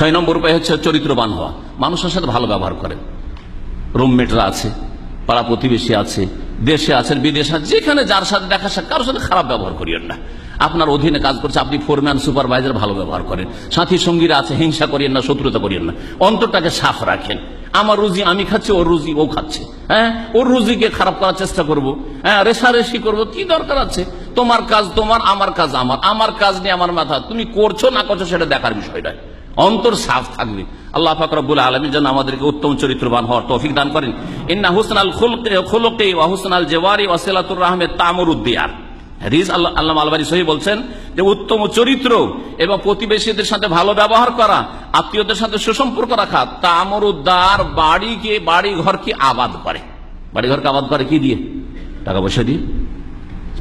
ছয় নম্বর উপায় হচ্ছে চরিত্রবান হওয়া। মানুষের সাথে ভালো ব্যবহার করেন রুমমেটরা আছে, পাড়া প্রতিবেশী আছে, দেশে আছেন বিদেশে আছে, যেখানে যার সাথে দেখা সাক্ষাৎ, কারোর সাথে খারাপ ব্যবহার করিয়েন না। আপনার অধীনে কাজ করছে, আপনি ফোরম্যান সুপারভাইজার ভালো ব্যবহার করেন। সাথী সঙ্গীরা আছে, হিংসা করিয়েন না, শত্রুতা করিয়েন না। অন্তরটাকে সাফ রাখেন। আমার রুজি আমি খাচ্ছি, ওর রুজি ও খাচ্ছে। হ্যাঁ? ওর রুজিকে খারাপ করার চেষ্টা করব। হ্যাঁ? রেশারেশি করব, কি দরকার আছে? তোমার কাজ তোমার, আমার কাজ আমার। আমার কাজ নিয়ে আমার মাথা, তুমি করছ না করছ সেটা দেখার বিষয় নয়। অন্তর সাফ থাকবে। আল্লাহ ফাকরাবুল আলমী যেন আমাদেরকে উত্তম চরিত্রবান হওয়ার তৌফিক দান করেন। ইন্না হুসনাল খুলকে হুসনাল জেওয়ারি ওয়াসিলাতুর রাহমে তামরুদ্দিয়ার। হাদিস আল্লাহ আল্লাহ আলবারি সহি বলছেন যে উত্তম চরিত্র এবং প্রতিবেশীদের সাথে ভালো ব্যবহার করা, আত্মীয়দের সাথে সুসম্পর্ক রাখা, তামরুদ্দার বাড়িকে বাড়ি ঘরকে আবাদ করে। বাড়ি ঘরকে আবাদ করে কি দিয়ে? টাকা পয়সা দিয়ে,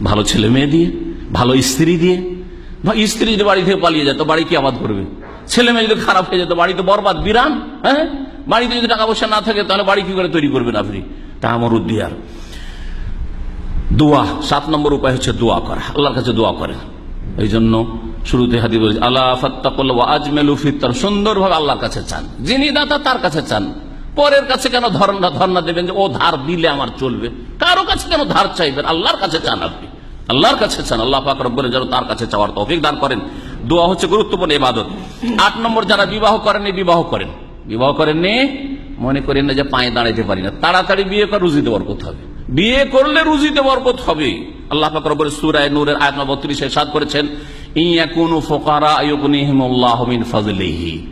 ভালো ছেলে মেয়ে দিয়ে, ভালো স্ত্রী দিয়ে। বা স্ত্রী যদি বাড়ি থেকে পালিয়ে যায়, তো বাড়ি কি আবাদ করবে? ছেলে মেয়ে যদি খারাপ হয়ে যেত বাড়ি তো বরবাদ বিরান হ্যাঁ? বাড়িতে যদি টাকা পয়সা না থাকে, তাহলে বাড়ি কি করে তৈরি করবেন আপনি? তা আমার উদ্দিয়ার। দোয়া, সাত নম্বর উপায় হচ্ছে দোয়া করা। আল্লাহর কাছে দোয়া করে এই জন্য শুরুতে হাদি বলছে আল্লাহ ফাত্তাকুল্লাহ আজমেলু ফিত্তার সুন্দরভাবে আল্লাহর কাছে চান। যিনি দাতা, তার কাছে চান। পরের কাছে কেন ধর্ণা ধর্ণা দেবেন যে, ও ধার দিলে আমার চলবে। কারও কাছে কেন ধার চাইবেন? আল্লাহর কাছে চান আপনি। আল্লাহর কাছে চান। আল্লাহ পাক রব্বুল যেন তার কাছে চাওয়ার তৌফিক দান করেন। দোয়া হচ্ছে গুরুত্বপূর্ণ ইবাদত। আট নম্বর, যারা বিবাহ করেননি, বিবাহ করেন। বিবাহ করেননি, মনে করেন না যে পায়ে দাঁড়াইতে পারি না। তাড়াতাড়ি বিয়ে করে, রুজিতে বরকত হবে। বিয়ে করলে রুজিতে বরকত হবে। আল্লাহ পাক রব্বুল সূরায়ে নূরের আয়াত নম্বর 32 এ সাদ করেছেন ইয়াকুনু ফুকারা আইয়ুগনিহিমুল্লাহু মিন ফাজলিহি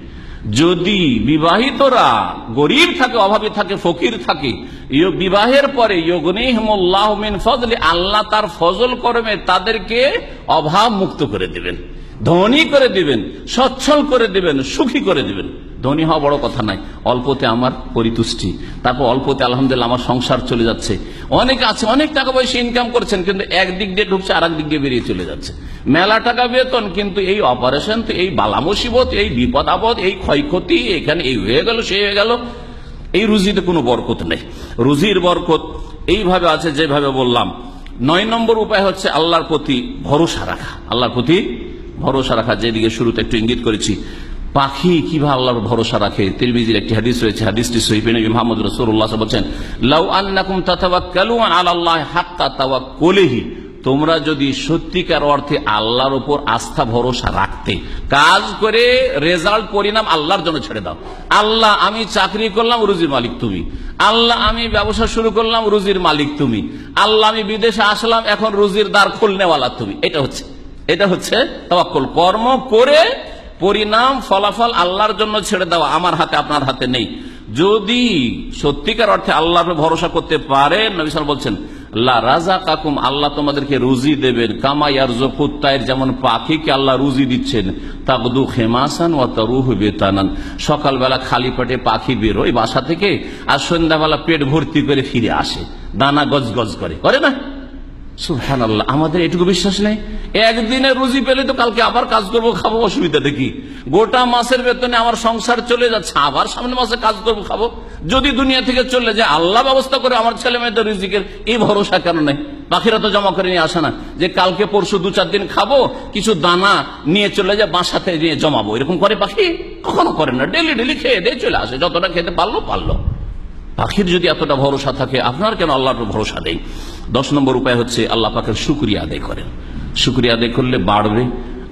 যদি বিবাহিতরা গরিব থাকে, অভাবী থাকে, ফকির থাকে বিবাহের পরে আল্লাহ তার ফজল কর্মে তাদেরকে অভাব মুক্ত করে দিবেন। ধনী করে দিবেন, সচ্ছল করে দিবেন, সুখী করে দিবেন। ধনী হওয়া বড় কথা নাই অল্পতে আমার পরিতুষ্টি। তারপর অল্পতে আলহামদুলিল্লাহ আমার সংসার চলে যাচ্ছে। অনেক আছে, অনেক টাকা পয়সা ইনকাম করছেন, কিন্তু একদিক দিয়ে ঢুকছে আর দিক দিয়ে বেরিয়ে চলে যাচ্ছে। মেলা টাকা বেতন, কিন্তু এই অপারেশন তো এই বালা মুসিবত, এই বিপদ আপদ, এই ক্ষয়ক্ষতি, এখানে এই হয়ে গেল সে হয়ে গেল। এই রুজিতে কোনো বরকত নেই। রুজির বরকত এইভাবে আছে, যেভাবে বললাম। নয় নম্বর উপায় হচ্ছে আল্লাহর প্রতি ভরসা রাখা। আল্লাহর প্রতি ভরসা রাখা, যেদিকে শুরুতে একটু ইঙ্গিত করেছি। পাখি কীভাবে আল্লাহর ভরসা রাখে? তিরমিজির একটি হাদিস রয়েছে, হাদিসটি সহিফ নবী মোহাম্মদ রাসূলুল্লাহ বলছেন, লাউ আন্নাকুম তাতাওয়াক্কালুনা আলাল্লাহি হাক্কা তাওয়াক্কুলিহি। তোমরা যদি সত্যিকার অর্থে আল্লাহর উপর আস্থা, ভরসা রাখতে, কাজ করে রেজাল্ট, পরিণাম আল্লাহর জন্য ছেড়ে দাও। আল্লাহ, আমি চাকরি করলাম, রুজির মালিক তুমি। আল্লাহ, আমি ব্যবসা শুরু করলাম, রুজির মালিক তুমি। আল্লাহ, আমি বিদেশে আসলাম, এখন রুজির দ্বার খুলনেওয়ালা তুমি। এটা হচ্ছে এটা হচ্ছে তাওয়াক্কুল, কর্ম করে পরিণাম, ফলাফল আল্লাহর জন্য ছেড়ে দেওয়া। আমার হাতে, আপনার হাতে নেই। যদি সত্যিকার অর্থে আল্লাহর ভরসা করতে পারে নবিসাল বলছেন, লা রাজা কাকুম আল্লাহ তোমাদেরকে রুজি দেবেন। কামা ইয়ারজকুত্তায়ের যেমন পাখিকে আল্লাহ রুজি দিচ্ছেন। তাকদু খেমাসান ও তরুহ বেতানান। সকালবেলা খালি পেটে পাখি বেরোয় বাসা থেকে, আর সন্ধ্যাবেলা পেট ভর্তি করে ফিরে আসে। দানা গজ গজ করে। করে না? সুহান আল্লাহ আমাদের এটুকু বিশ্বাস নেই? একদিনে রুজি পেলে তো কালকে আবার কাজ করব, খাব, অসুবিধা দেখি। গোটা মাসের বেতনে আমার সংসার চলে যাচ্ছে, আবার সামনে মাসে কাজ করব, খাব। যদি দুনিয়া থেকে চলে যায়, আল্লাহ ব্যবস্থা করে আমার ছেলে মেয়েদের রিজিকের এই ভরসা কেন নেই? পাখিরা তো জমা করে নিয়ে আসে না। যে কালকে, পরশু দু চার দিন খাব, কিছু দানা নিয়ে চলে যায়, বাসাতে নিয়ে জমাবো, এরকম করে পাখি কখনো করে না। ডেলি ডেলি খেয়ে দিয়ে চলে আসে, যতটা খেতে পারল পারল। পাখির যদি এতটা ভরসা থাকে, আপনার কেন আল্লাহর ভরসা নেই? দশ নম্বর উপায় হচ্ছে আল্লাহ পাকের শুক্রিয়া আদায় করেন। শুক্রিয়া আদায় করলে বাড়বে,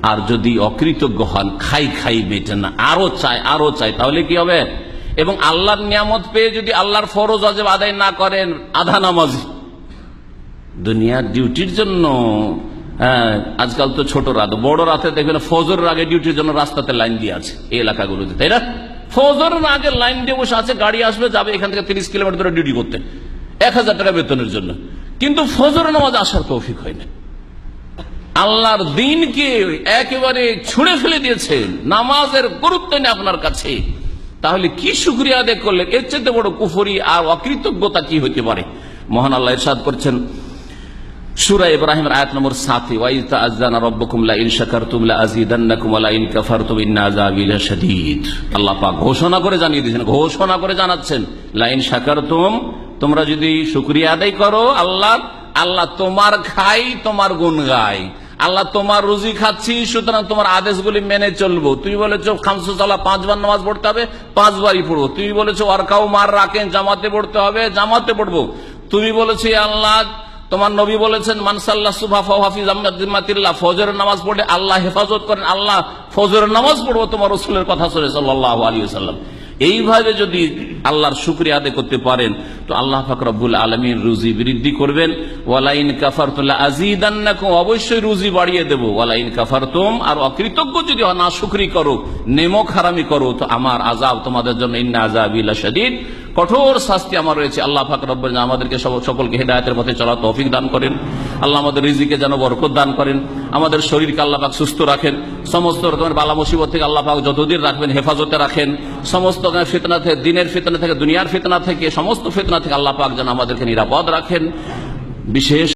আর যদি অকৃতজ্ঞ হন, খাই খাই বেটেন না, আরও চাই আরও চাই তাহলে কি হবে? এবং আল্লাহর নিয়ামত পেয়ে যদি আল্লাহর ফরজ অজেব আদায় না করেন, আধা নামাজি। দুনিয়ার ডিউটির জন্য আজকাল তো ছোট রাত, বড় রাতে দেখবেন ফজরের আগে ডিউটির জন্য রাস্তাতে লাইন দিয়ে আছে, এই এলাকাগুলোতে, তাই না? ফজরের আগে লাইন দিয়ে বসে আছে, গাড়ি আসবে, যাবে এখান থেকে তিরিশ কিলোমিটার ধরে ডিউটি করতে। এক হাজার টাকা বেতনের জন্য। কিন্তু ফজর নামাজ আসার তৌফিক হয় না। আল্লাহর দিনকে একেবারে ছুঁড়ে ফেলে দিয়েছেন নামাজের গুরুত্ব নেই আপনার কাছে। তাহলে কি শুক্রিয়া আদায় করলেন? এর চেয়ে বড় কুফরি আর অকৃতজ্ঞতা কি হতে পারে? মহান আল্লাহ ইরশাদ করছেন সুরা ইব্রাহিম আয়াত নম্বর সাথে ওয়াইতা আজানা রব্বকুম লা ইন শাকারতুম লা আযীদান্নাকুম ওয়া লা ইন কাফারতুম ইন্না আযাবি লাশাদীদ আল্লাহ পাক ঘোষণা করে জানিয়ে দিয়েছেন, ঘোষণা করে জানাচ্ছেন, লা ইন শাকারতুম, তোমরা যদি শুকরিয়া আদায় করো, আল্লাহ আল্লাহ তোমার খাই, তোমার গুণ গায় আল্লাহ তোমার রুজি খাচ্ছি, সুতরাং তোমার আদেশগুলি মেনে চলবো। তুমি বলেছ, খামসু চালা পাঁচবার নামাজ পড়তে হবে পাঁচবারই পড়ব। তুমি বলেছ ওয়ার্কাও মার রাখেন, জামাতে পড়তে হবে, জামাতে পড়ব। তুমি বলেছি আল্লাহ তোমার নবী বলেছেন মানসাল্লাহ সুফা হাফিজ নামাজ পড়ে আল্লাহ হেফাজত করেন, আল্লাহ ফজরের নামাজ পড়ব তোমার রসুলের কথা শুনে সাল্লাহ আলী সাল্লাম এইভাবে যদি আল্লাহর শুক্রিয়া আদায় করতে পারেন, তো আল্লাহ ফাকরাবুল আলমীর রুজি বৃদ্ধি করবেন। ওয়ালাইন কাফার তুল্লাহ আজিদান্নাকুম অবশ্যই রুজি বাড়িয়ে দেব। ওয়ালাইন কাফার তোম আর অকৃতজ্ঞ যদি না, শুক্রি করো, নেমক হারামি করো তো আমার আজাব তোমাদের জন্য, ইন্না আজাবিল্লা শদীদ কঠোর শাস্তি আমার রয়েছে। আল্লাহ ফাকরাব আমাদেরকে সকলকে হেদায়তের পথে চলা তৌফিক দান করেন। আল্লাহ আমাদের রিজিকে যেন বরকত দান করেন। আমাদের শরীরকে আল্লাহ পাক সুস্থ রাখেন। সমস্ত রকমের বালা মুসিবত থেকে আল্লাহ পাক যতদিন রাখবেন হেফাজতে রাখেন। সমস্ত রকমের ফিতনা থেকে, দিনের ফেতনা থেকে, দুনিয়ার ফেতনা থেকে, সমস্ত ফেতনা থেকে আল্লাহ পাক যেন আমাদেরকে নিরাপদ রাখেন। বিশেষ